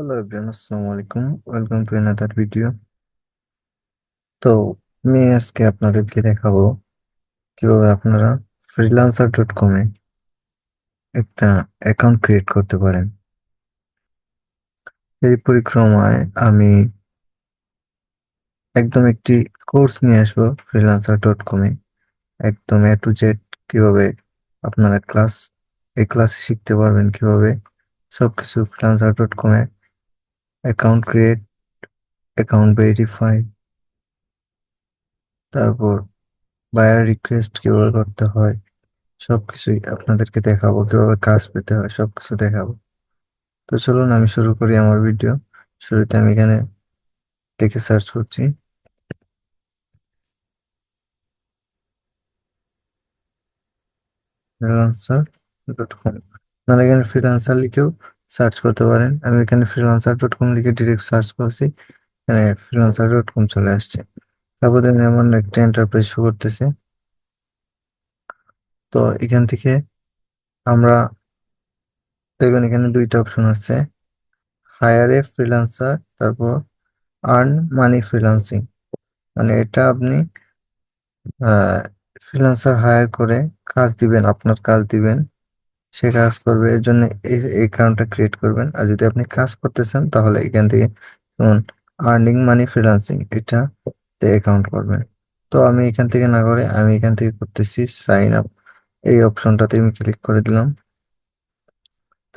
Hello everyone আসসালামু আলাইকুম welcome to another video তো আমি আজকে আপনাদেরকে দেখাবো কীভাবে আপনারা ফ্রিল্যান্সার ডট কমে একটা অ্যাকাউন্ট ক্রিয়েট করতে পারেন এই পরিক্রমায় আমি একদম একটি কোর্স নিয়ে আসব ফ্রিল্যান্সার ডট কমে একদম এ টু জেড কীভাবে আপনারা ক্লাস এই ক্লাসে শিখতে পারবেন কীভাবে সবকিছু ফ্রিল্যান্সার ডট কমে অ্যাকাউন্ট ক্রিয়েট অ্যাকাউন্ট ভেরিফাই তারপর বায়ার রিকোয়েস্ট কীভাবে করতে হয়, সবকিছুই আপনাদেরকে দেখাবো, কীভাবে কাজ পেতে হয়, সবকিছু দেখাবো। তো চলুন আমি শুরু করি আমার ভিডিও শুরুতে আমি এখানে লিখে সার্চ করছি। ফ্রিলান্সার ডট কম আপনারা এখানে ফ্রিলান্সার লিখেও সার্চ করতে পারেন। আমি এখানে ফ্রিলান্সার ডট কম লিখে ডিরেক্ট সার্চ করছি। এখানে ফ্রিলান্সার ডট কম চলে আসছে। তারপর দেখুন এমন একটা এন্টারপ্রাইজ শো করতেছে। তো এখান থেকে আমরা দেখবেন এখানে দুইটা অপশন আছে। হায়ার এ ফ্রিল্যান্সার তারপর আর্ন মানি ফ্রিল্যান্সিং মানে এটা আপনি ফ্রিল্যান্সার হায়ার করে কাজ দিবেন, আপনার কাজ দিবেন। সে কাজ করবে, এর জন্য এই অ্যাকাউন্টটা ক্রিয়েট করবেন। আর যদি আপনি কাজ করতেছেন তাহলে এখান থেকে যেমন আর্নিং মানি ফ্রিল্যান্সিং এটা অ্যাকাউন্ট করবেন। তো আমি এখান থেকে না করে, আমি এখান থেকে করতেছি সাইন আপ এই অপশনটাতে আমি ক্লিক করে দিলাম।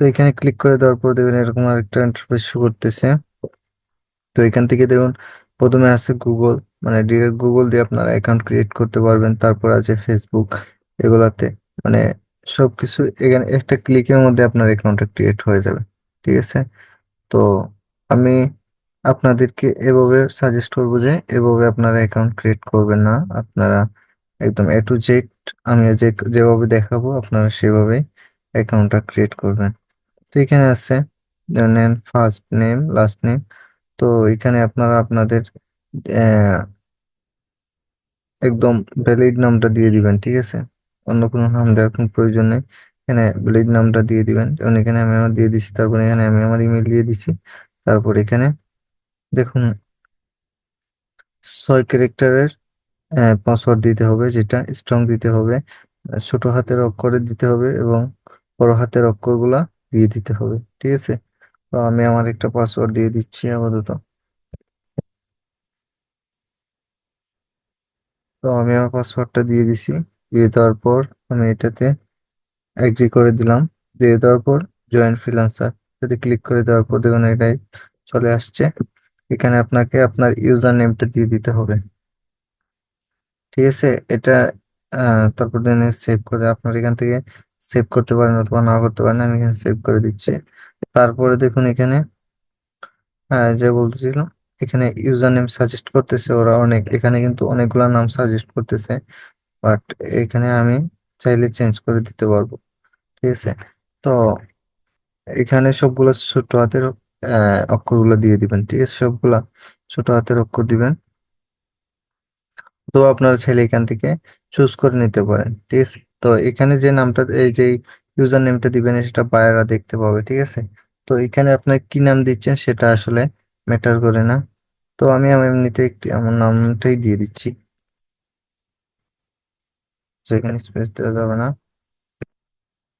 তো এখানে ক্লিক করে দেওয়ার পর দেখবেন এরকম আরেকটা ইন্টারফেস শো করতেছে। তো এখান থেকে দেখুন, প্রথমে আছে গুগল মানে ডিরেক্ট গুগল দিয়ে আপনারা অ্যাকাউন্ট ক্রিয়েট করতে পারবেন। তারপর আছে ফেসবুক এগুলাতে। মানে সবকিছু এখানে একটা ক্লিকের মধ্যে আপনার অ্যাকাউন্টটা ক্রিয়েট হয়ে যাবে, ঠিক আছে? তো আমি আপনাদেরকে এভাবে সাজেস্ট করব যে এভাবে আপনারা অ্যাকাউন্ট ক্রিয়েট করবেন না। আপনারা একদম এ টু জেড আমি যে যেভাবে দেখাবো, আপনারা সেভাবে অ্যাকাউন্টটা ক্রিয়েট করবেন। তো এখানে আছে নেন ফার্স্ট নেম লাস্ট নেম তো এখানে আপনারা আপনাদের একদম ভ্যালিড নামটা দিয়ে দিবেন, ঠিক আছে? অন্য কোনো নাম দেওয়ার কোনো প্রয়োজন নেই। এখানে ভ্যালিড নামটা দিয়ে দিবেন। যেমন এখানে আমি আমার দিয়ে দিচ্ছি তারপরে এখানে আমি আমার ইমেল দিয়ে দিচ্ছি তারপর এখানে দেখুন, ছয় ক্যারেক্টারের পাসওয়ার্ড দিতে হবে, যেটা স্ট্রং দিতে হবে, ছোট হাতের অক্ষরে দিতে হবে এবং বড় হাতের অক্ষরগুলা দিয়ে দিতে হবে, ঠিক আছে? তো আমি আমার একটা পাসওয়ার্ড দিয়ে দিচ্ছি আপাতত। তো আমি আমার পাসওয়ার্ডটা দিয়ে দিছি। দিয়ে দেওয়ার পর আমি এটাতে এগ্রি করে দিলাম। দিয়ে দেওয়ার পর জয়েন ফ্রিল্যান্সার যদি ক্লিক করে দেওয়ার পর দেখুন এটাই চলে আসছে। এখানে আপনাকে আপনার ইউজার নেমটা দিয়ে দিতে হবে। ঠিক আছে? এটা তারপর দেন সেভ করে আপনার এখান থেকে সেভ করতে পারেন অথবা না করতে পারেন, আমি এখানে সেভ করে দিচ্ছি। তারপরে দেখুন এখানে যে বলতেছিলাম, এখানে ইউজার নেম সাজেস্ট করতেছে ওরা অনেক। এখানে কিন্তু অনেকগুলা নাম সাজেস্ট করতেছে। বাট এখানে আমি চাইলে চেঞ্জ করে দিতে পারব, ঠিক আছে? তো এখানে সবগুলো ছোট হাতের অক্ষরগুলো দিয়ে দিবেন, ঠিক আছে? সবগুলা ছোট হাতের অক্ষর দিবেন। তো আপনারা চাইলে এখান থেকে চুজ করে নিতে পারেন, ঠিক আছে? তো এখানে যে নামটা, এই যে ইউজার নেমটা দিবেন, সেটা বায়াররা দেখতে পাবে, ঠিক আছে? তো এখানে আপনার কি নাম দিচ্ছেন, সেটা আসলে ম্যাটার করে না। তো আমি এমনিতে একটি, আমার নামটাই দিয়ে দিচ্ছি। সেখানে স্পেস দেওয়া যাবে না।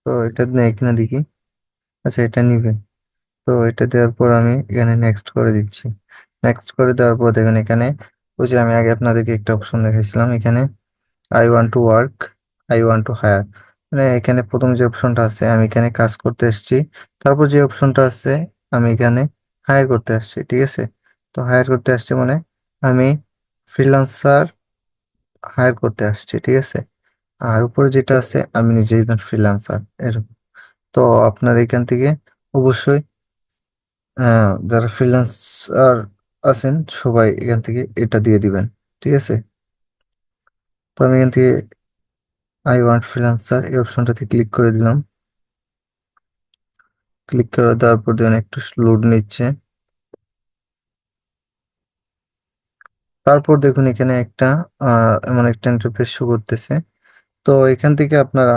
তো এটা এখানে দেখি। আচ্ছা এটা নিবে। তো এটা দেওয়ার পর আমি এখানে নেক্সট করে দিচ্ছি। নেক্সট করে দেওয়ার পর দেখেন এখানে, ওই যে আমি আগে আপনাদেরকে একটা অপশন দেখাইছিলাম এখানে। I want to work I want to hire মানে এখানে প্রথম যে অপশনটা আছে, আমি এখানে কাজ করতে এসেছি। তারপর যে অপশনটা আছে, আমি এখানে হায়ার করতে আসছি, ঠিক আছে? তো হায়ার করতে আসছি মানে আমি ফ্রিলান্সার হায়ার করতে আসছি, ঠিক আছে? আর উপরে যেটা আছে, আমি নিজে একজন ফ্রিলান্সার এরকম। তো আপনার এখান থেকে অবশ্যই যারা ফ্রিলান্সার আছেন, সবাই এখান থেকে এটা দিয়ে দিবেন, ঠিক আছে? তো আমি এখান থেকে আই ওয়ান্ট ফ্রিলান্সার এই অপশনটাতে ক্লিক করে দিলাম। ক্লিক করে দেওয়ার পর দেখুন একটু লোড নিচ্ছে। তারপর দেখুন এখানে একটা এমন একটা ইন্টারফেস শো করতেছে। তো এখান থেকে আপনারা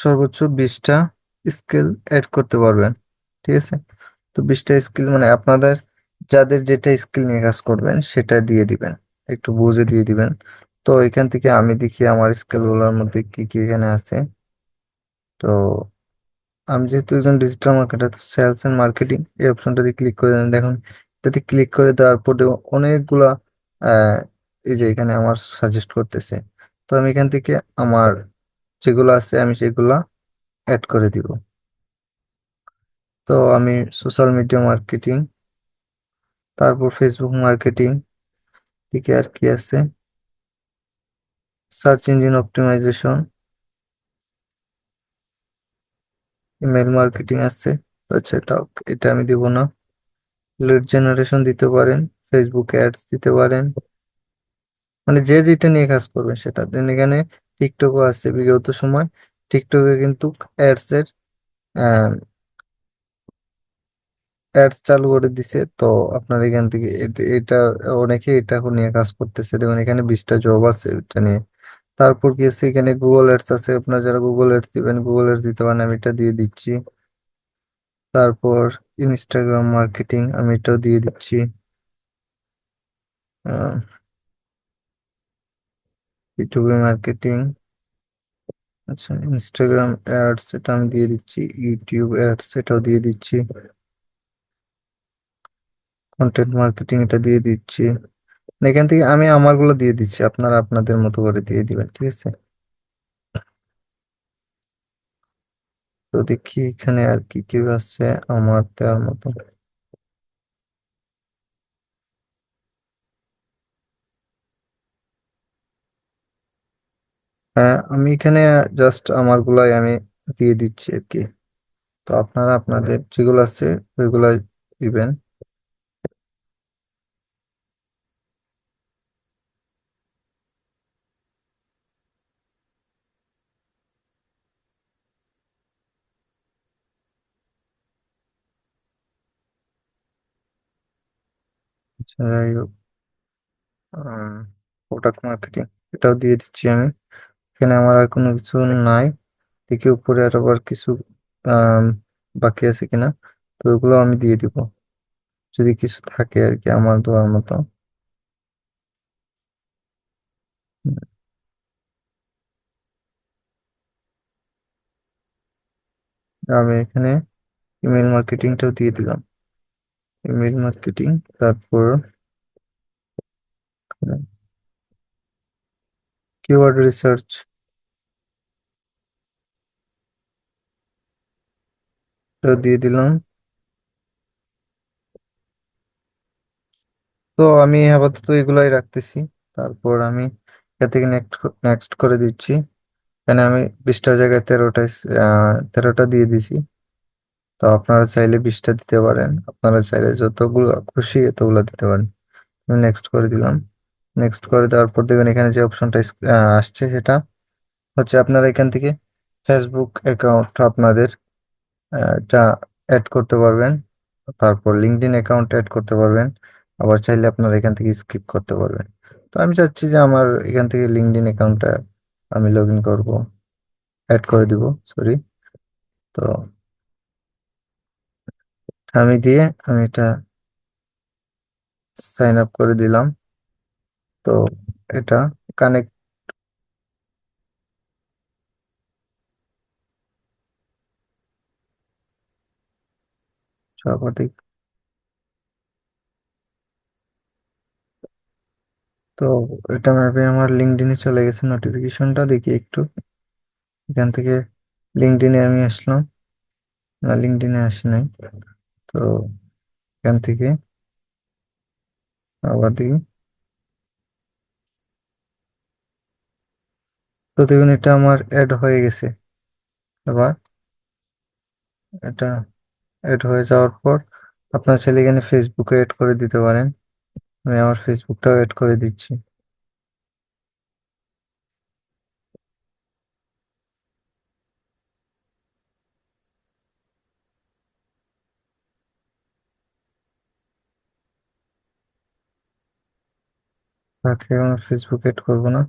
সর্বোচ্চ বিশটা স্কিল অ্যাড করতে পারবেন, ঠিক আছে? তো বিশটা স্কিল মানে আপনাদের যাদের যেটা স্কিল নিয়ে কাজ করবেন সেটা দিয়ে দিবেন, একটু বুঝে দিয়ে দিবেন। তো এখান থেকে আমি দেখি আমার স্কিলগুলোর মধ্যে কি কি এখানে আছে। তো আমি যেহেতু একজন ডিজিটাল মার্কেটার তো সেলস এন্ড মার্কেটিং এই অপশনটাতে ক্লিক করে দেখুন, এটাতে ক্লিক করে দেওয়ার পর অনেকগুলা এই যে এখানে আমার সাজেস্ট করতেছে। তো আমি এখান থেকে আমার যেগুলো আছে, আমি সেগুলা অ্যাড করে দিব। তো আমি সোশ্যাল মিডিয়া মার্কেটিং তারপর ফেসবুক মার্কেটিং থেকে আর কি আছে? Search engine optimisation email marketing আছে। আচ্ছা এটা এটা আমি দিব না। লিড জেনারেশন দিতে পারেন ফেসবুক অ্যাডস দিতে পারেন। মানে যে যেটা নিয়ে কাজ করবেন সেটা। দেন এখানে টিকটকও আছে বিগত সময়। টিকটকে কিন্তু অ্যাডস এর অ্যাডস চালু করে দিছে। তো আপনার এখান থেকে এটা অনেকে এটা নিয়ে কাজ করতেছে। দেখুন, এখানে বিশটা জব আছে এটা নিয়ে। তারপর কি আছে? এখানে গুগল অ্যাডস আছে। আপনার যারা গুগল অ্যাডস দিবেন গুগল অ্যাডস দিতে পারেন, আমি এটা দিয়ে দিচ্ছি। তারপর ইনস্টাগ্রাম মার্কেটিং আমি এটাও দিয়ে দিচ্ছি। ইউটিউবে মার্কেটিং আচ্ছা ইনস্টাগ্রাম অ্যাডস এটা আমি দিয়ে দিচ্ছি ইউটিউব অ্যাডস এটাও দিয়ে দিচ্ছি কন্টেন্ট মার্কেটিং এটা দিয়ে দিচ্ছি, এখান থেকে আমি আমারগুলো দিয়ে দিচ্ছি, আপনারা আপনাদের মতো করে দিয়ে দিবেন, ঠিক আছে? তো দেখি এখানে আর কি কি আছে আমার দেওয়ার মতো। আমি এখানে জাস্ট আমারগুলাই আমি দিয়ে দিচ্ছি আর কি। তো আপনারা আপনাদের যেগুলো আছে ওইগুলাই দিবেন। আচ্ছা, যাই হোক প্রোডাক্ট মার্কেটিং এটাও দিয়ে দিচ্ছি আমি। এখানে আমার আর কোনো কিছু নাই। দেখি উপরে আর আবার কিছু বাকি আছে কিনা। তো ওগুলো আমি দিয়ে দিব। যদি কিছু থাকে আর কি আমার দেওয়ার মতো। আমি এখানে ইমেল মার্কেটিংটাও দিয়ে দিলাম। ইমেল মার্কেটিং তারপর কিওয়ার্ড রিসার্চ দিয়ে দিলাম। তো আমি আপাতত এগুলাই রাখতেছি। তারপর আমি এখান থেকে নেক্সট নেক্সট করে দিচ্ছি। এখানে আমি বিশটার জায়গায় তেরোটা তেরোটা দিয়ে দিছি। তো আপনারা চাইলে বিশটা দিতে পারেন। আপনারা চাইলে যতগুলো খুশি এতগুলো দিতে পারেন। নেক্সট করে দিলাম। নেক্সট করে দেওয়ার পর দেখবেন এখানে যে অপশনটা আসছে সেটা হচ্ছে আপনারা এখান থেকে ফেসবুক অ্যাকাউন্ট আপনাদের এটা অ্যাড করতে পারবেন। তারপর লিঙ্কডইন অ্যাকাউন্ট অ্যাড করতে পারবেন। আবার চাইলে আপনারা এখান থেকে স্কিপ করতে পারবেন। তো আমি চাচ্ছি যে আমার এখান থেকে লিঙ্কডইন অ্যাকাউন্টটা আমি লগ ইন করব অ্যাড করে দিব সরি তো আমি দিয়ে আমি এটা সাইন আপ করে দিলাম। তো এটা কানেক্ট স্বাভাবিক তো এটা ম্যাপে আমার লিঙ্কডইনে চলে গেছে নোটিফিকেশনটা দেখি একটু। এখান থেকে লিঙ্কডইনে আমি আসলাম। না লিঙ্কডইনে আসি নাই। তো এখান থেকে আবার দেখি তো ইউনিটে এটা আমার অ্যাড হয়ে গেছে। এবার এটা অ্যাড হয়ে যাওয়ার পর আপনার ছেলে এখানে ফেসবুকে অ্যাড করে দিতে পারেন। আমি আমার ফেসবুকটাও অ্যাড করে দিচ্ছি। তাকে ফেসবুক এড করব না।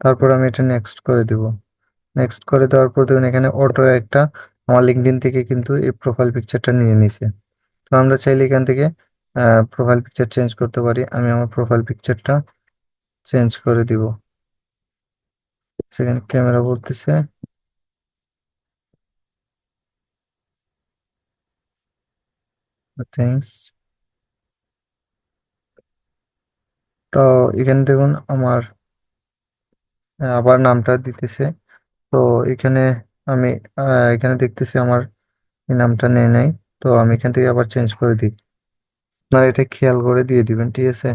তারপর আমি এটা নেক্সট করে দিব। নেক্সট করে দেওয়ার পর দেখুন, এখানে অটো একটা আমার লিঙ্কডিন থেকে কিন্তু এই প্রোফাইল পিকচারটা নিয়ে নিছে। তো আমরা চাইলে এখান থেকে প্রোফাইল পিকচার চেঞ্জ করতে পারি। আমি আমার প্রোফাইল পিকচারটা চেঞ্জ করে দিব। সেখানে ক্যামেরা বলতেছে থ্যাংকস তো এখানে দেখুন আমার আবার নামটা দিতেছে। তো এখানে আমি এখানে দেখতেছি আমার নামটা নেই নাই। তো আমি এখান থেকে আবার চেঞ্জ করে দিই। আপনারা এটা খেয়াল করে দিয়ে দিবেন, ঠিক আছে?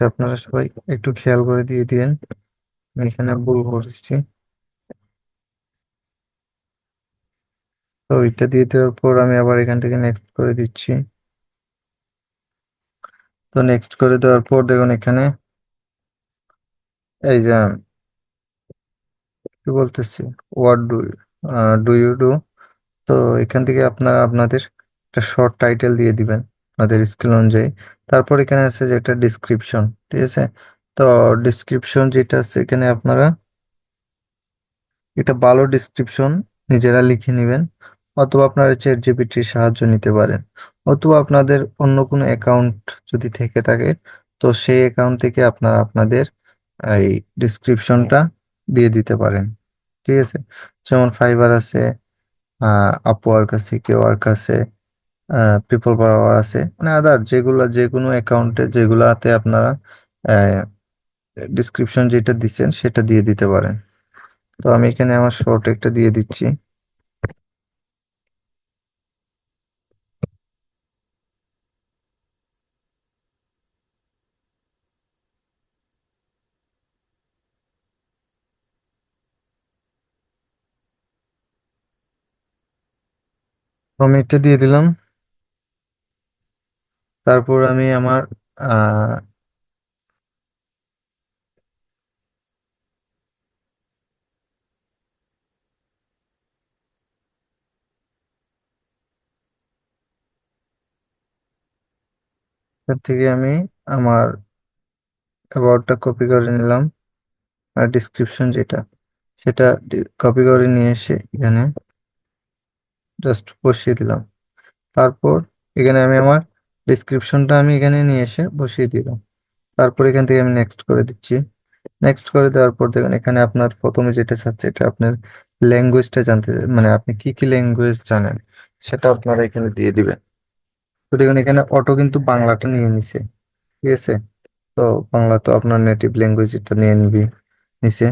আপনারা সবাই একটু খেয়াল করে দিয়ে দিন আমি এখানে ভুল করছি। তো ওইটা দিয়ে দেওয়ার পর আমি আবার এখান থেকে নেক্সট করে দিচ্ছি। তো নেক্সট করে দেওয়ার পর দেখুন এখানে, এই যে কি বলতেছি what do do you do তো এখান থেকে আপনারা আপনাদের একটা শর্ট টাইটেল দিয়ে দিবেন, আপনাদের স্কিল অনুযায়ী। তারপর এখানে আছে যে একটা ডিসক্রিপশন ঠিক আছে? তো ডিসক্রিপশন যেটা আছে এখানে আপনারা, এটা ভালো ডিসক্রিপশন নিজেরা লিখে নেবেন, অথবা আপনারা চ্যাট জিপিটির সাহায্য নিতে পারেন। অথবা আপনাদের অন্য কোনো অ্যাকাউন্ট যদি থেকে থাকে, তো সেই অ্যাকাউন্ট থেকে আপনারা আপনাদের এই ডিসক্রিপশনটা দিয়ে দিতে পারেন। ঠিক আছে? যেমন ফাইবার আছে আপওয়ার্ক আছে কেওয়ার্ক আছে পিপল পাওয়ার আছে মানে আদার যেগুলো যে কোনো অ্যাকাউন্টে যেগুলাতে আপনারা ডিসক্রিপশন যেটা দিচ্ছেন সেটা দিয়ে দিতে পারেন। তো আমি এখানে আমার শর্ট একটা দিয়ে দিচ্ছি। একটা দিয়ে দিলাম। তারপর আমি আমার থেকে আমি আমার অ্যাবাউটটা কপি করে নিলাম। আর ডিসক্রিপশন যেটা, সেটা কপি করে নিয়ে এসে এখানে জাস্ট বসিয়ে দিলাম। তারপর এখানে আমি আমার ডিসক্রিপশনটা আমি এখানে নিয়ে এসে বসিয়ে দিলাম। তারপর এখান থেকে আমি নেক্সট করে দিচ্ছি। নেক্সট করে দেওয়ার পর দেখুন, এখানে আপনার প্রথমে যেটা চাচ্ছে, এটা আপনার ল্যাঙ্গুয়েজটা জানতে মানে আপনি কি কি ল্যাঙ্গুয়েজ জানেন, সেটা আপনারা এখানে দিয়ে দিবেন। তো দেখুন, এখানে অটো কিন্তু বাংলাটা নিয়ে নিছে, ঠিক আছে? তো বাংলা তো আপনার নেটিভ ল্যাঙ্গুয়েজ এটা নিয়ে নিবি, নিছে।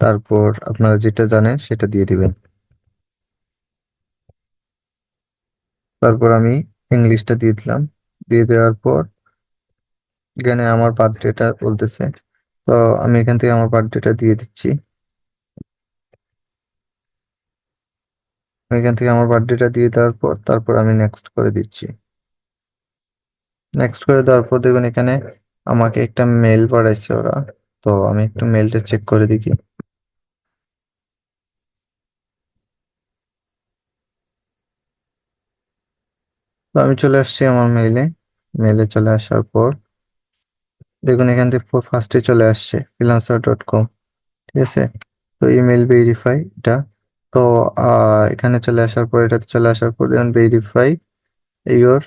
তারপর আপনারা যেটা জানেন, সেটা দিয়ে দিবেন। তারপর আমি ইংলিশটা দিয়ে দিলাম। দিয়ে দেওয়ার পর এখানে আমার বার্থডেটা বলতেছে। তো আমি এখান থেকে আমার বার্থডেটা দিয়ে দিচ্ছি। এখান থেকে আমার বার্থডেটা দিয়ে দেওয়ার পর তারপর আমি নেক্সট করে দিচ্ছি। নেক্সট করে দেওয়ার পর দেখুন এখানে আমাকে একটা মেল পাঠাইছে ওরা। তো আমি একটু মেলটা চেক করে দেখি। তো আমি চলে আসছি আমার মেইলে মেইলে চলে আসার পর দেখুন এখান থেকে ফার্স্টে চলে আসছে ফ্রিলান্সার ডট কম ঠিক আছে? তো ইমেল ভেরিফাই এটা তো এখানে চলে আসার পর, এটাতে চলে আসার পর দেখুন ভেরিফাই ইওর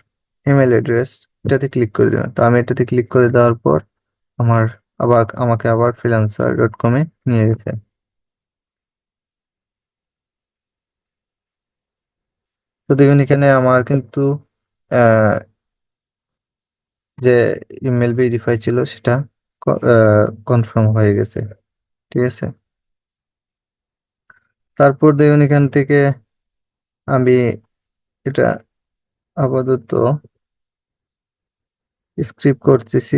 ইমেল অ্যাড্রেস এটাতে ক্লিক করে দেবেন তো আমি এটাতে ক্লিক করে দেওয়ার পর আমার আবার, আমাকে আবার ফ্রিলান্সার ডট কমে নিয়ে গেছে। তো দেখুন এখানে আমার কিন্তু যে ইমেল ভেরিফাই ছিল সেটা কনফার্ম হয়ে গেছে, ঠিক আছে? তারপর দেখুন এখান থেকে আমি এটা আপাতত স্ক্রিপ্ট করতেছি।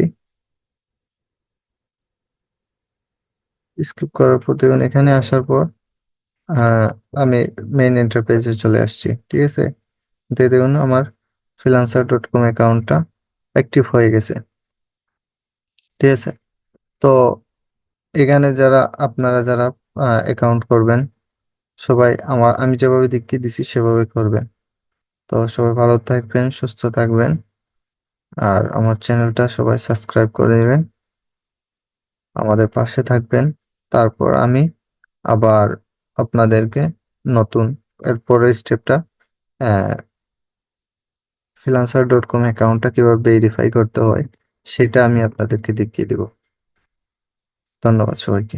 স্ক্রিপ্ট করার পর দেখুন এখানে আসার পর আমি মেইন এন্টারপ্রাইজে চলে আসছি, ঠিক আছে? দেখুন আমার ফ্রিলান্সার ডট কম অ্যাকাউন্টটা অ্যাক্টিভ হয়ে গেছে। ঠিক আছে? তো এখানে যারা, আপনারা যারা অ্যাকাউন্ট করবেন, সবাই আমার, আমি যেভাবে দেখিয়ে দিছি সেভাবে করবেন। তো সবাই ভালো থাকবেন, সুস্থ থাকবেন, আর আমার চ্যানেলটা সবাই সাবস্ক্রাইব করে নেবেন, আমাদের পাশে থাকবেন। তারপর আমি আবার আপনাদেরকে নতুন, এরপরের স্টেপটা ফ্রিলান্সার ডট কম অ্যাকাউন্টটা কীভাবে ভেরিফাই করতে হয়, সেটা আমি আপনাদেরকে দেখিয়ে দেব। ধন্যবাদ সবাইকে।